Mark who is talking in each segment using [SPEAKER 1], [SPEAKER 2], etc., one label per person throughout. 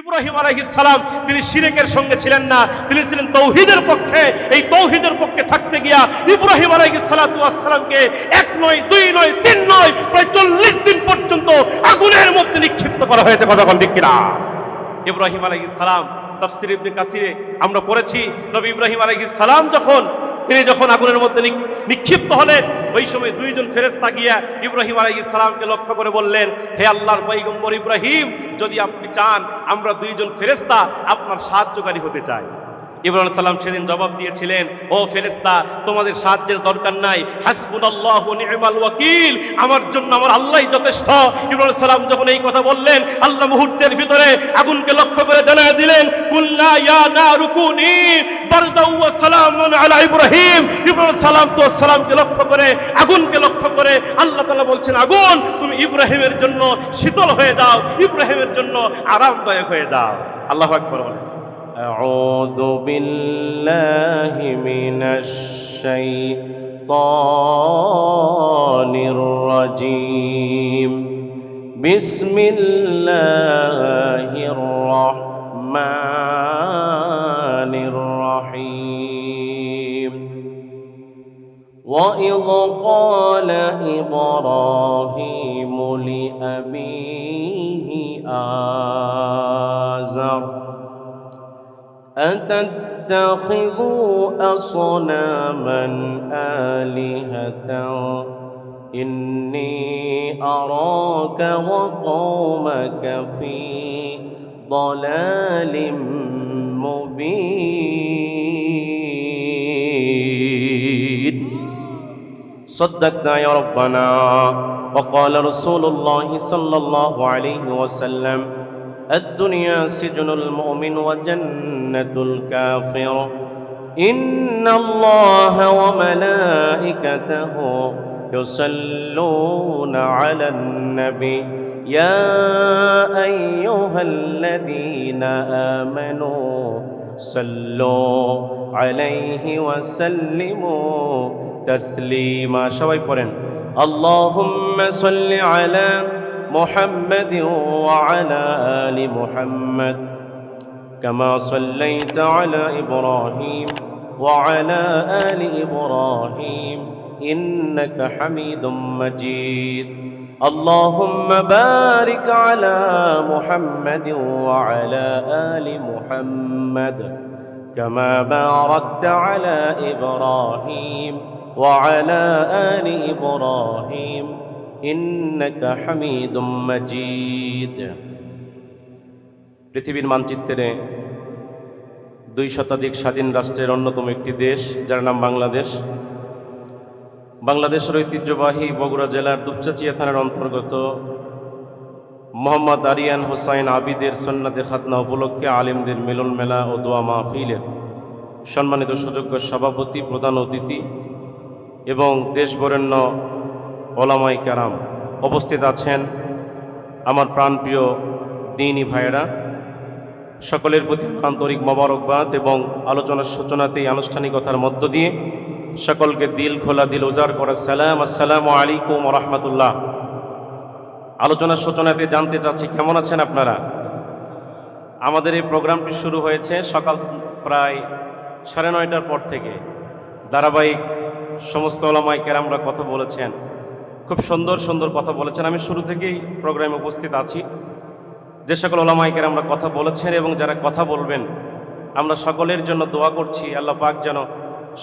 [SPEAKER 1] ইব্রাহিম সালাম তিনি সিরেকের সঙ্গে ছিলেন না তিনি ছিলেন তৌহিদের পক্ষে এই তৌহিদের পক্ষে থাকতে গিয়া ইব্রাহিম আলাইসালামকে এক নয় দুই নয় তিন নয় প্রায় চল্লিশ দিন পর্যন্ত আগুনের মধ্যে নিক্ষিপ্ত করা হয়েছে কথা ঠিক কিনা ইব্রাহিম সালাম তাফসির ইবনে কাসিরে আমরা পড়েছি নবী ইব্রাহিম সালাম যখন তিনি যখন আগুনের মধ্যে নিক্ষিপ্ত হলেন ওই সময় দুইজন ফেরেস্তা গিয়া ইব্রাহিম আলাই ইসলামকে লক্ষ্য করে বললেন হে আল্লাহর পৈগম্বর ইব্রাহিম যদি আপনি চান আমরা দুইজন ফেরেস্তা আপনার সাহায্যকারী হতে চাই ইব্রাহিম সালাম সেদিন জবাব দিয়েছিলেন ও ফেরেস্তা তোমাদের সাহায্যের দরকার নাই আল্লাহ নিমাল ওয়াকিল আমার জন্য আমার আল্লাহ যথেষ্ট ইব্রাহিম সালাম যখন এই কথা বললেন আল্লাহ মুহূর্তের ভিতরে আগুনকে লক্ষ্য করে জানায় দিলেন কুল্লা ইয়া না সালামুন আলা ইব্রাহিম ইব্রাহিম সালাম তো সালামকে লক্ষ্য করে আগুনকে লক্ষ্য করে আল্লাহ তাআলা বলছেন আগুন তুমি ইব্রাহিমের জন্য শীতল হয়ে যাও ইব্রাহিমের জন্য আরামদায়ক হয়ে যাও আল্লাহ আকবর বলেন
[SPEAKER 2] أعوذ بالله من الشيطان الرجيم بسم الله الرحمن الرحيم وإذ قال إبراهيم لأبيه آزر أتتخذوا أصناما آلهة إني أراك وقومك في ضلال مبين صدقنا يا ربنا وقال رسول الله صلى الله عليه وسلم الدنيا سجن المؤمن وجنة الكافر إن الله وملائكته يصلون على النبي يا أيها الذين آمنوا صلوا عليه وسلموا تسليما شوي اللهم صل على محمد وعلى ال محمد كما صليت على ابراهيم وعلى ال ابراهيم انك حميد مجيد اللهم بارك على محمد وعلى ال محمد كما باركت على ابراهيم وعلى ال ابراهيم
[SPEAKER 1] পৃথিবীর মানচিত্রে দুই শতাধিক স্বাধীন রাষ্ট্রের অন্যতম একটি দেশ যার নাম বাংলাদেশ বাংলাদেশের ঐতিহ্যবাহী বগুড়া জেলার দুপচাচিয়া থানার অন্তর্গত মোহাম্মদ আরিয়ান হোসাইন আবিদের সন্ন্যাদে খাতনা উপলক্ষে আলিমদের মিলন মেলা ও দোয়া মাহফিলের সম্মানিত সুযোগ্য সভাপতি প্রধান অতিথি এবং দেশ বরেণ্য ওলামাই কারাম উপস্থিত আছেন আমার প্রাণপ্রিয় দিনী ভাইয়েরা সকলের প্রতি আন্তরিক মোবারকবাদ এবং আলোচনার সূচনাতেই আনুষ্ঠানিকতার মধ্য দিয়ে সকলকে দিল খোলা দিল উজার করা সালাম আসসালাম আলাইকুম রহমতুল্লাহ আলোচনার সূচনাতে জানতে চাচ্ছি কেমন আছেন আপনারা আমাদের এই প্রোগ্রামটি শুরু হয়েছে সকাল প্রায় সাড়ে নয়টার পর থেকে ধারাবাহিক সমস্ত ওলামায় কেরামরা কথা বলেছেন খুব সুন্দর সুন্দর কথা বলেছেন আমি শুরু থেকেই প্রোগ্রামে উপস্থিত আছি যে সকল ওলামাইকের আমরা কথা বলেছেন এবং যারা কথা বলবেন আমরা সকলের জন্য দোয়া করছি আল্লাহ পাক যেন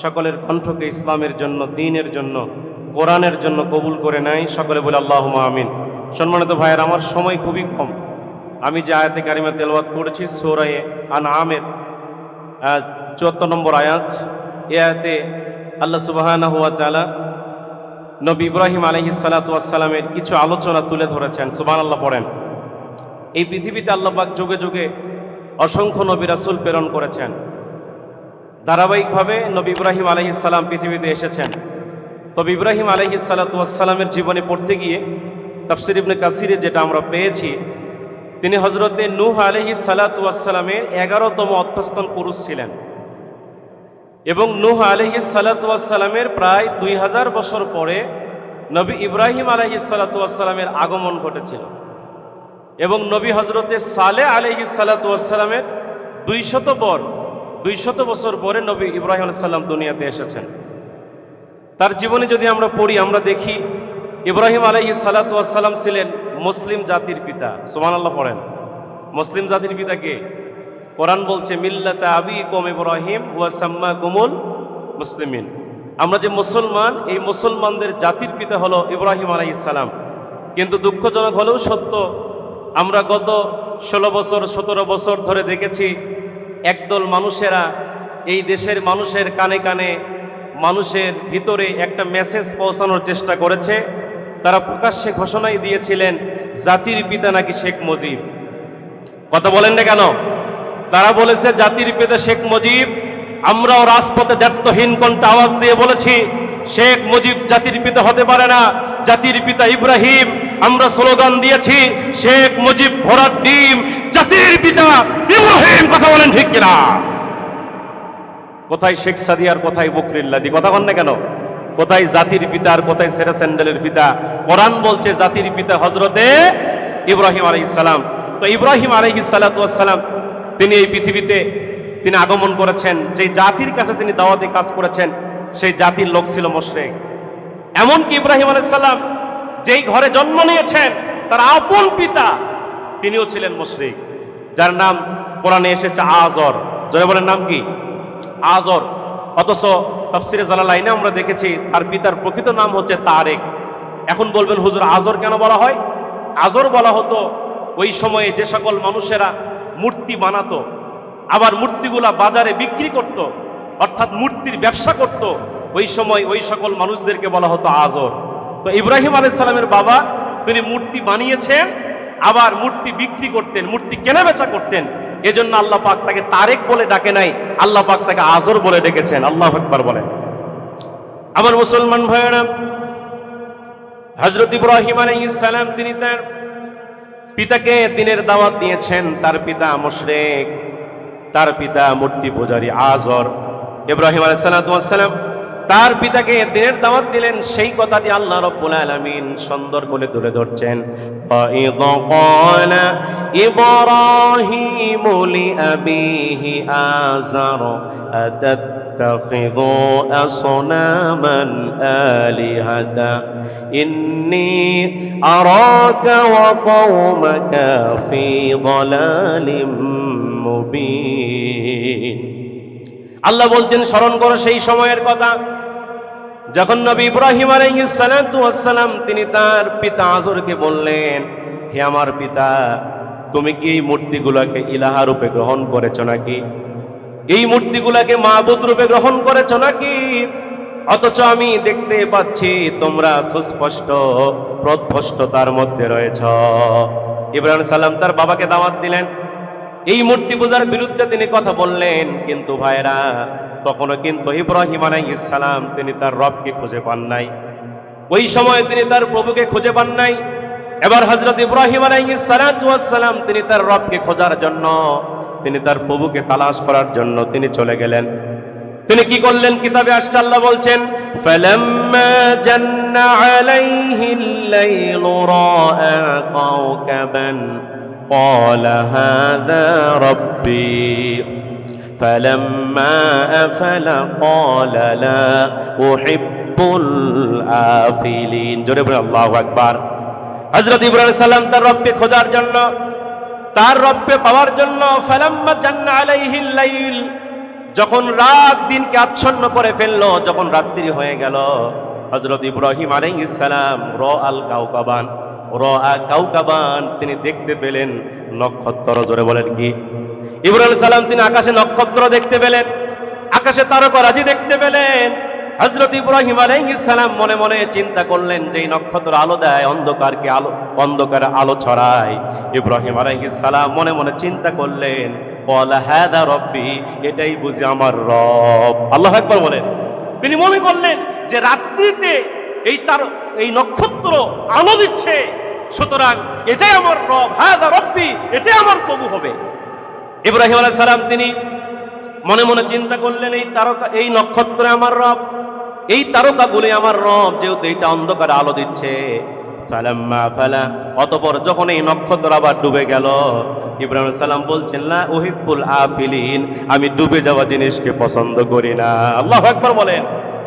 [SPEAKER 1] সকলের কণ্ঠকে ইসলামের জন্য দিনের জন্য কোরআনের জন্য কবুল করে নেয় সকলে বলে আল্লাহ আমিন সম্মানিত ভাইয়ের আমার সময় খুবই কম আমি যে আয়াতে কারিমা তেলবাদ করেছি সোরায়ে আন আমের চুয়াত্তর নম্বর আয়াত এ আয়াতে আল্লাহ সুবাহানা হুয়া তালা নবী ইব্রাহিম আলহি সালাতামের কিছু আলোচনা তুলে ধরেছেন সুবান আল্লাহ পড়েন এই পৃথিবীতে আল্লাপাক যুগে যুগে অসংখ্য নবী রাসুল প্রেরণ করেছেন ধারাবাহিকভাবে নবী ইব্রাহিম আলহি সালাম পৃথিবীতে এসেছেন তবে ইব্রাহিম আলহি সালাতামের জীবনে পড়তে গিয়ে তফসিরিবনে কাসিরে যেটা আমরা পেয়েছি তিনি হজরতে নূহ আলহি সালাতামের এগারোতম অর্থস্থন পুরুষ ছিলেন এবং নুহ আলহি সালাতামের প্রায় দুই হাজার বছর পরে নবী ইব্রাহিম আলহি সালাতামের আগমন ঘটেছিল এবং নবী হজরতে সালে আলহি সালাতামের দুই শত বর দুই শত বছর পরে নবী ইব্রাহিম আলাইসাল্লাম দুনিয়াতে এসেছেন তার জীবনে যদি আমরা পড়ি আমরা দেখি ইব্রাহিম আলহি সালাতাম ছিলেন মুসলিম জাতির পিতা সোমান আল্লাহ পড়েন মুসলিম জাতির পিতা কে কোরআন বলছে মিল্লাতা আবি কম ইব্রাহিম ওয়াসাম্মা গুমুল মুসলিমিন আমরা যে মুসলমান এই মুসলমানদের জাতির পিতা হলো ইব্রাহিম আলাই ইসালাম কিন্তু দুঃখজনক হলেও সত্য আমরা গত ষোলো বছর সতেরো বছর ধরে দেখেছি একদল মানুষেরা এই দেশের মানুষের কানে কানে মানুষের ভিতরে একটা মেসেজ পৌঁছানোর চেষ্টা করেছে তারা প্রকাশ্যে ঘোষণাই দিয়েছিলেন জাতির পিতা নাকি শেখ মুজিব কথা বলেন না কেন তারা বলেছে জাতির পিতা শেখ মুজিব আমরাও রাজপথে দ্ব্যর্থহীন কণ্ঠ আওয়াজ দিয়ে বলেছি শেখ মুজিব জাতির পিতা হতে পারে না জাতির পিতা ইব্রাহিম আমরা স্লোগান দিয়েছি শেখ মুজিব ভরার ডিম জাতির পিতা ইব্রাহিম কথা বলেন ঠিক কিনা কোথায় শেখ সাদিয়ার কোথায় বকরিল্লাদি কথা কন না কেন কোথায় জাতির পিতা আর কোথায় সেরা স্যান্ডেলের পিতা কোরআন বলছে জাতির পিতা হজরতে ইব্রাহিম আলহ তো ইব্রাহিম আলহ সালাম তিনি এই পৃথিবীতে তিনি আগমন করেছেন যে জাতির কাছে তিনি দাওয়াতি কাজ করেছেন সেই জাতির লোক ছিল মশরেক এমনকি ইব্রাহিম আলাইসাল্লাম যেই ঘরে জন্ম নিয়েছেন তার আপন পিতা তিনিও ছিলেন মশরিক যার নাম কোরআনে এসেছে আজর জনে বলেন নাম কি আজর অথচ তফসিরে জালালাইনে আমরা দেখেছি তার পিতার প্রকৃত নাম হচ্ছে তারেক এখন বলবেন হুজুর আজর কেন বলা হয় আজর বলা হতো ওই সময়ে যে সকল মানুষেরা মূর্তি বানাতো আবার মূর্তিগুলা বাজারে বিক্রি করত। অর্থাৎ মূর্তির ব্যবসা করত। ওই সময় ওই সকল মানুষদেরকে বলা হতো আজর তো ইব্রাহিম সালামের বাবা তিনি মূর্তি বানিয়েছেন আবার মূর্তি বিক্রি করতেন মূর্তি কেনা বেচা করতেন এজন্য আল্লাহ পাক তাকে তারেক বলে ডাকে নাই আল্লাহ পাক তাকে আজর বলে ডেকেছেন আল্লাহ একবার বলেন আমার মুসলমান ভাইয়েরা হজরত ইব্রাহিম ইসালাম তিনি তার পিতাকে দিনের দাওয়াত দিয়েছেন তার পিতা মুশরেক তার পিতা মূর্তি পূজারী আজর ইব্রাহিম আলাইসালাম তার পিতাকে দিনের দাওয়াত দিলেন সেই কথাটি আল্লাহ রব্বুল আলমিন সুন্দর বলে তুলে ধরছেন ইব্রাহিম আজার تتخذوا أصناما آلهة إني أراك وقومك في ضلال مبين আল্লাহ বলছেন স্মরণ করো সেই সময়ের কথা যখন নবী ইব্রাহিম আলাইসালাম তিনি তার পিতা আজরকে বললেন হে আমার পিতা তুমি কি এই মূর্তিগুলোকে ইলাহারূপে গ্রহণ করেছ নাকি এই মূর্তিগুলাকে মাহবুদ রূপে গ্রহণ করেছ নাকি অথচ আমি দেখতে পাচ্ছি তোমরা সুস্পষ্ট তার মধ্যে রয়েছ ইব্রাহিম সালাম তার বাবাকে দাওয়াত দিলেন এই মূর্তি পূজার বিরুদ্ধে তিনি কথা বললেন কিন্তু ভাইরা তখনও কিন্তু ইব্রাহিম আলাই সালাম তিনি তার রবকে খুঁজে পান নাই ওই সময় তিনি তার প্রভুকে খুঁজে পান নাই এবার হজরত ইব্রাহিম আলাই সালাম তিনি তার রবকে খোঁজার জন্য তিনি তার প্রভুকে তালাশ করার জন্য তিনি চলে গেলেন তিনি কি করলেন কিতাবে আসছে আল্লাহ বলছেন জোরে جن عليه الليل হজরত ইব্রাহিম সাল্লাম তার রবকে খোঁজার জন্য তার রব্বে পাওয়ার জন্য ফালাম্মা জান্না যখন রাত দিনকে আচ্ছন্ন করে ফেললো যখন রাত্রি হয়ে গেল হজরত ইব্রাহিম ইসালাম র আল কাউকাবান র আ কাউকাবান তিনি দেখতে পেলেন নক্ষত্র জোরে বলেন কি ইব্রাহিম সালাম তিনি আকাশে নক্ষত্র দেখতে পেলেন আকাশে রাজি দেখতে পেলেন হজরত ইব্রাহিম সালাম মনে মনে চিন্তা করলেন যে নক্ষত্র আলো দেয় অন্ধকারকে আলো অন্ধকার আলো ছড়ায় ইব্রাহিম সালাম মনে মনে চিন্তা করলেন কলা হ্যাদা রব্বি এটাই বুঝি আমার রব আল্লাহ একবার বলেন তিনি মনে করলেন যে রাত্রিতে এই তার এই নক্ষত্র আলো দিচ্ছে সুতরাং এটাই আমার রব হায়াদা রব্বি এটাই আমার প্রভু হবে ইব্রাহিম আলাহ সালাম তিনি মনে মনে চিন্তা করলেন এই তারকা এই নক্ষত্র আমার রব এই তারকাগুলি আমার রব যেহেতু এইটা অন্ধকারে আলো দিচ্ছে ফালাম্মা ফালা অতপর যখন এই নক্ষত্র আবার ডুবে গেল ইব্রাহিম সালাম বলছেন না ওহিবুল আফিলিন আমি ডুবে যাওয়া জিনিসকে পছন্দ করি না আল্লাহ একবার বলেন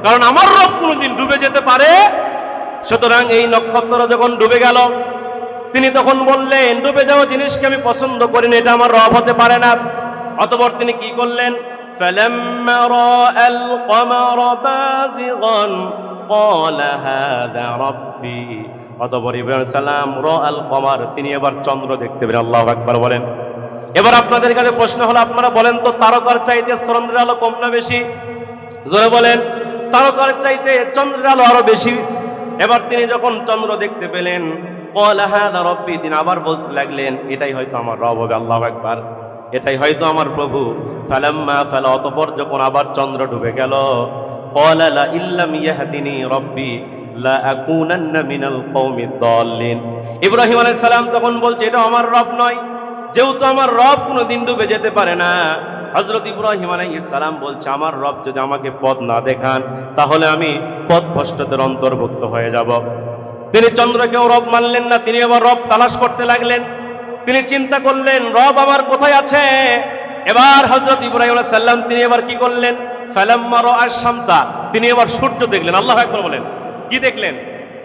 [SPEAKER 1] কারণ আমার রব কোনোদিন ডুবে যেতে পারে সুতরাং এই নক্ষত্র যখন ডুবে গেল তিনি তখন বললেন ডুবে যাওয়া জিনিসকে আমি পছন্দ করি না এটা আমার রব হতে পারে না অতপর তিনি কি করলেন فلما راى القمر بازغا قال هذا ربي অতপর ইব্রাহিম সালাম র আল কমার তিনি এবার চন্দ্র দেখতে পেলেন আল্লাহ একবার বলেন এবার আপনাদের কাছে প্রশ্ন হলো আপনারা বলেন তো তারকার চাইতে চন্দ্রের আলো কম না বেশি জোরে বলেন তারকার চাইতে চন্দ্রের আলো আরো বেশি এবার তিনি যখন চন্দ্র দেখতে পেলেন কল হ্যাঁ রব্বি তিনি আবার বলতে লাগলেন এটাই হয়তো আমার রব হবে আল্লাহ একবার এটাই হয়তো আমার প্রভু সালাম্মা সাল অতপর যখন আবার চন্দ্র ডুবে গেল কলালা ইল্লাম ইয়াহদিনী রব্বি ইব্রাহিম সালাম তখন বলছে এটা আমার রব নয় যেহেতু আমার রব কোনো দিন ডুবে যেতে পারে না হজরত ইব্রাহিম সালাম বলছে আমার রব যদি আমাকে পদ না দেখান তাহলে আমি পদ পথভ্রষ্টদের অন্তর্ভুক্ত হয়ে যাব তিনি চন্দ্রকেও রব মানলেন না তিনি আবার রব তালাশ করতে লাগলেন তিনি চিন্তা করলেন রব আমার কোথায় আছে এবার হজরত ইব্রাহিম সাল্লাম তিনি এবার কি করলেন ফালাম্মার আর শামসা তিনি এবার সূর্য দেখলেন আল্লাহ একবার বলেন কি দেখলেন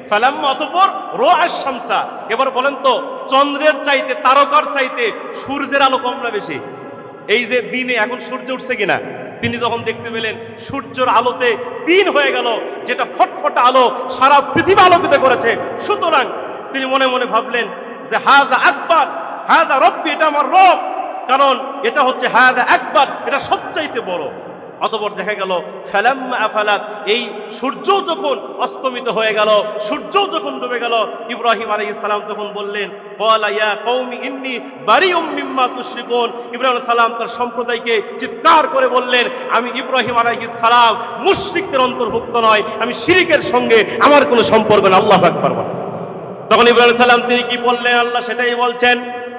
[SPEAKER 1] ফালাম অতপর রো আর শামসা এবার বলেন তো চন্দ্রের চাইতে তারকার চাইতে সূর্যের আলো কমরা বেশি এই যে দিনে এখন সূর্য উঠছে কিনা তিনি যখন দেখতে পেলেন সূর্যের আলোতে দিন হয়ে গেল যেটা ফটফট আলো সারা পৃথিবী আলোকিত করেছে সুতরাং তিনি মনে মনে ভাবলেন যে হাজ আকবর হাদা রব্বি এটা আমার রব কারণ এটা হচ্ছে হায়াদা একবার এটা সবচাইতে বড় অতপর দেখা গেল ফেলাম্মা আফালাত এই সূর্য যখন অস্তমিত হয়ে গেল সূর্য যখন ডুবে গেল ইব্রাহিম আলী ইসলাম তখন বললেন কলাইয়া কৌমি ইন্নি বাড়ি মিম্মা তুশ্রিকোন ইব্রাহিম সালাম তার সম্প্রদায়কে চিৎকার করে বললেন আমি ইব্রাহিম আলাইহি সালাম মুশরিকদের অন্তর্ভুক্ত নয় আমি শিরিকের সঙ্গে আমার কোনো সম্পর্ক না আল্লাহ পারব না তখন ইব্রাহিম সালাম তিনি কি বললেন আল্লাহ সেটাই বলছেন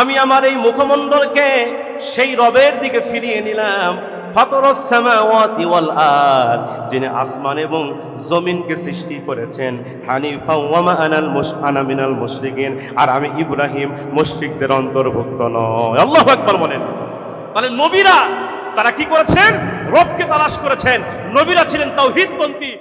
[SPEAKER 1] আমি আমার এই মুখমণ্ডলকে সেই রবের দিকে ফিরিয়ে নিলাম যিনি আসমান এবং জমিনকে সৃষ্টি করেছেন হানিফা ওয়ামা আনাল আনামিনাল মুশরিকিন আর আমি ইব্রাহিম মুশরিকদের অন্তর্ভুক্ত নয় আল্লাহ একবার বলেন মানে নবীরা তারা কি করেছেন রবকে তালাশ করেছেন নবীরা ছিলেন তাও হিতপন্থী